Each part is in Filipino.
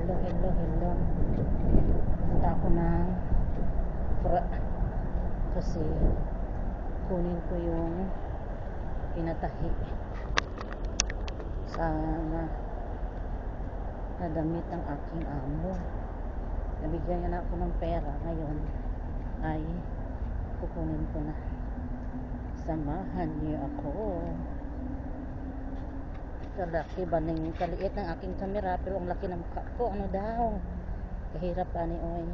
hello, hello, hello. Punta ako ng fra kasi kunin ko yung pinatahi sa na, na damit ng aking amo. Nabigyan niya na ako ng pera ngayon ay kukunin ko na. Samahan niyo ako. Kalaki ba ng kaliit ng aking kamera pero ang laki ng mukha ko. Ano daw? Kahirap pa ni Oy.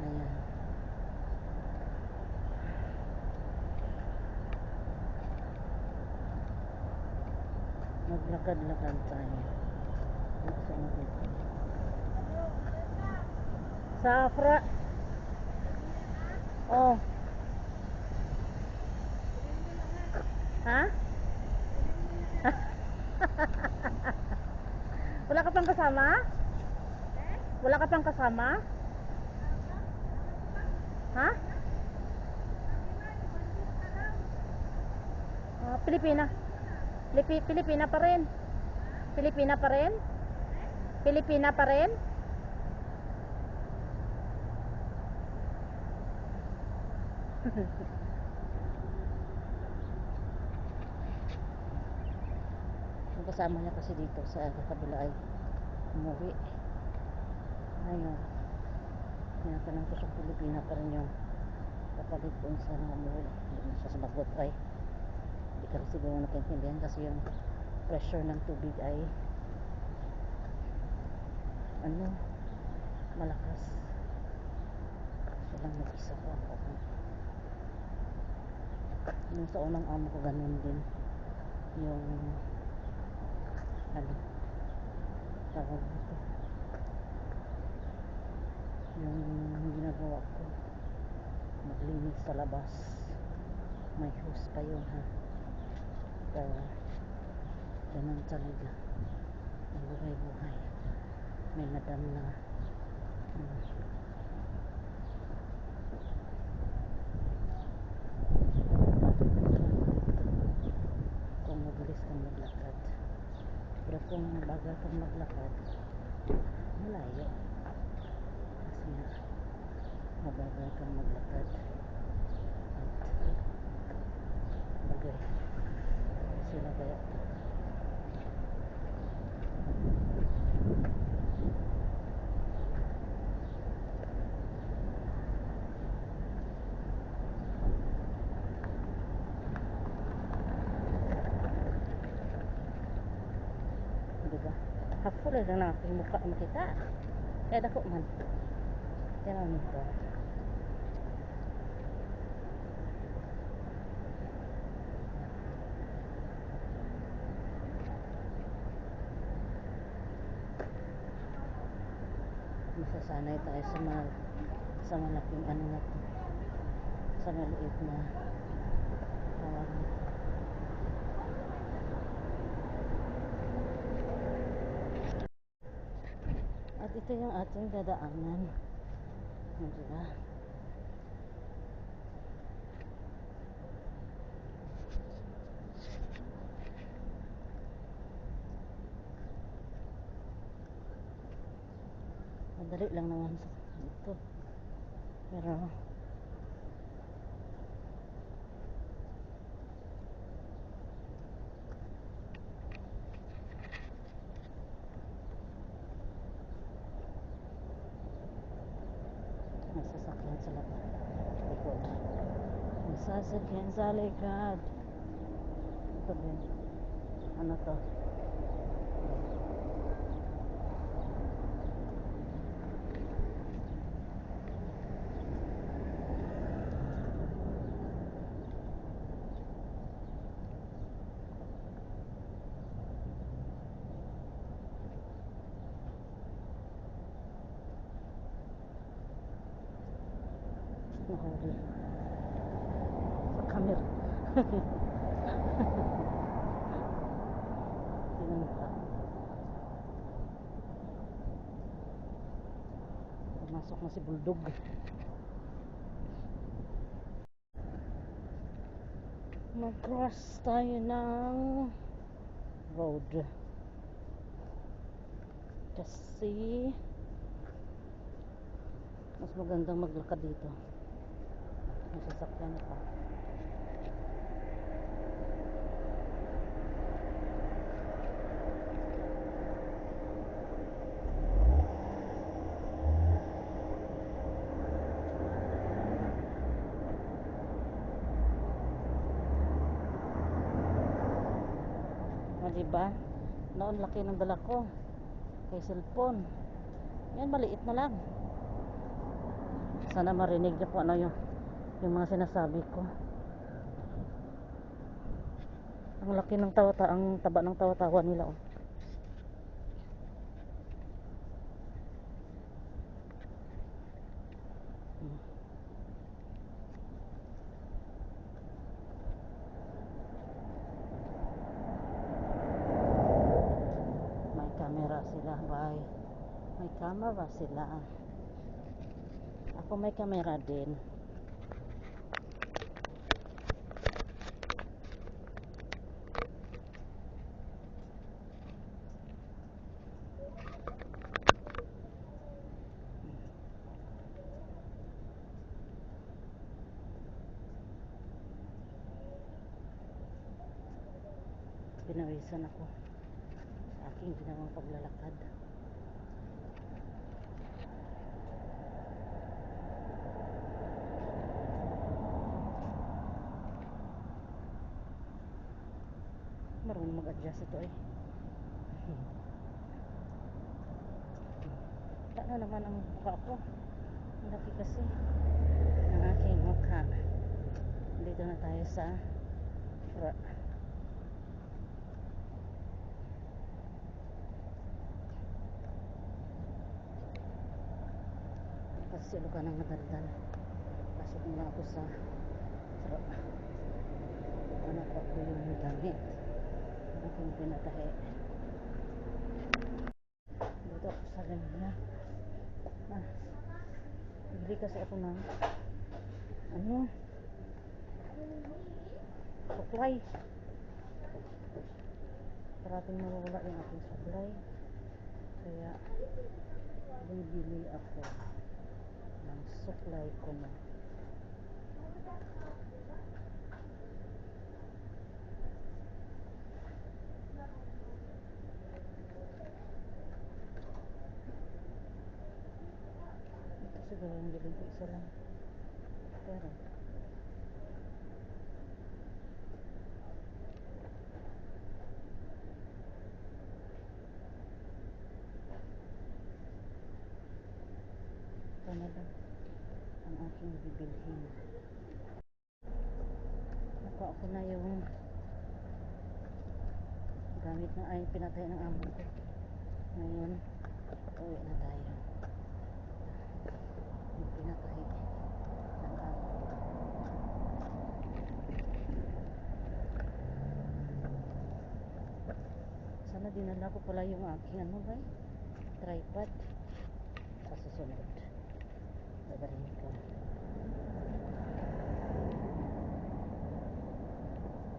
Ayan. Maglakad-lakad tayo. Nasa natin. Sa Afra. Oh. Ha? Wala ka pang kasama? Kasama? Ha? Ah, Pilipina. Pilipi Pilipina pa rin. Pilipina pa rin? Pilipina pa rin? Kasama niya kasi dito sa kabila ay umuwi. Ngayon, tinatanong ko sa Pilipina pa rin yung kapalit kung saan umuwi. Mo siya sumagot ay hindi ka rin siguro nakaintindihan kasi yung pressure ng tubig ay ano malakas. So lang mag-isa ko ako. Yung sa unang amo ko ganun din yung ano tawag dito yung ginagawa ko. Maglinis sa labas. May hose pa yun ha? Kaya ganun talaga. Ang buhay buhay may madam na. Hmm, kung mabilis kang maglakad. Pero kung bagal kang maglakad malayo kasi nga mabagal kang maglakad at bagay sila kaya diba hapul lang na aking mukha makita kaya dako man kaya nito masasanay tayo sa mga sa malaking ano na to. Sa maliit na tawag at ito yung ating dadaanan diba madali lang naman sa dito pero may sasakyan sa labas likod may sasakyan sa likod ito din ano to nahuli sa camera. Pumasok na si Bulldog mag-cross tayo ng road. Kasi mas magandang maglakad dito. May sasakyan pa diba noon laki ng dala ko. Kay cellphone. Yan maliit na lang. Sana marinig niyo kung ano yung yung mga sinasabi ko. Ang laki ng tawa ang taba ng tawa-tawa nila oh. Hmm. may camera sila bay may camera sila. Ako may camera din. Pinawisan ako sa aking ginawang paglalakad mag-adjust ito eh. Na naman ang mukha ko. Ang laki kasi. Ng aking mukha. Dito na tayo sa ra kasi ano ka nang nadaldal pasok muna ako sa sa anak ko yung damit aking pinatahe. Dito ako sa ganda ah, bili kasi ako ng ano supply. Parating mawawala yung aking supply. Kaya bibili ako ng supply ko na ito siguro yung bilhin ko isa lang. Pero ito na lang ang aking bibilhin. Nakuha ko na yung gamit na ay pinatay ng amo ko. Ngayon uwi na tayo pinatay ng ko sana dinala ko pala yung aking ano ba tripod. Sa susunod. Dadalhin ko.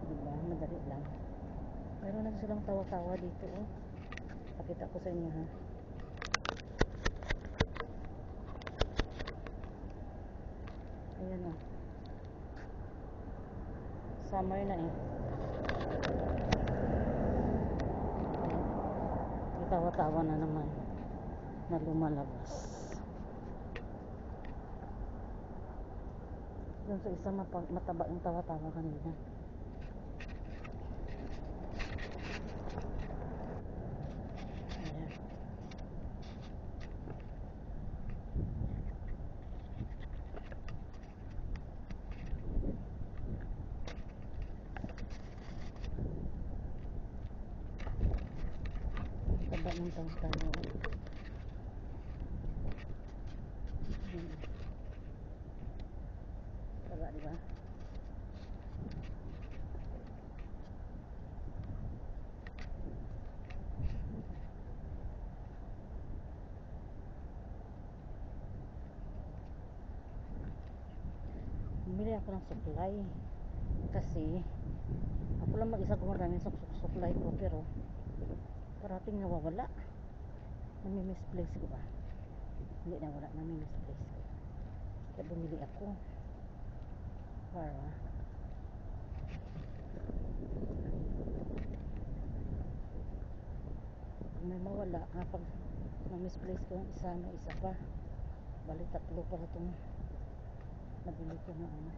Diba madali lang. Meron na silang tawa-tawa dito oh. Pakita ko sa inyo ha ayan oh summer na eh. Tawa-tawa na naman na lumalabas. Dun sa isa mataba yung tawa-tawa kanina Taba ng tawa-tawa Ayan. Taba, di ba? bumili ako ng supply kasi ako lang mag-isa gumagamit sa su- supply ko pero parating nawawala Nami-misplace ko ba? Hindi na wala. Nami-misplace ko. Kaya bumili ako. Para. May mawala, ha, pag na-misplace ko isa, may isa pa. Bali, tatlo pala itong nabili ko na ano.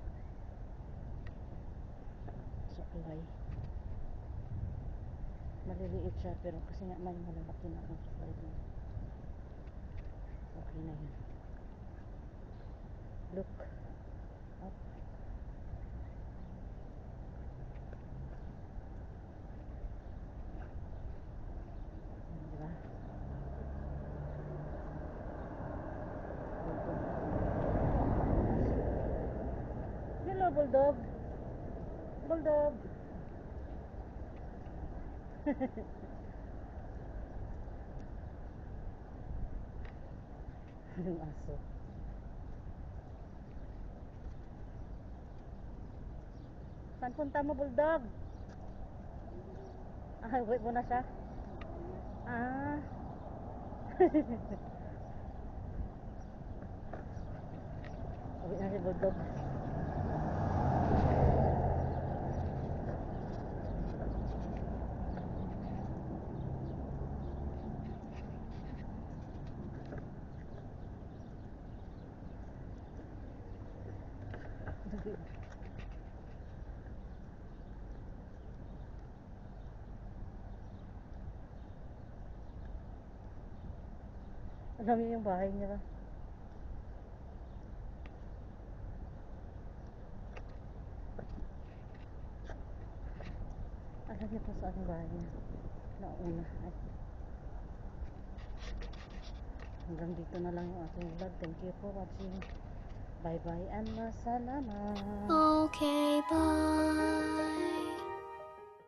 Supply. Maliliit siya, pero kasi nga may malalaki na akong supply. Okay na yun. Look. Up. Hello, Bulldog. Bulldog. Anong aso? Saan punta mo, Bulldog? Ah, wait mo na siya? Ah. Uwi na si Bulldog. Ang dami yung bahay nila. Alam niyo kung saan bahay niya. Nauna. Ay. Hanggang dito na lang yung ating vlog. Thank you for watching. Bye bye and masalama. Okay, bye.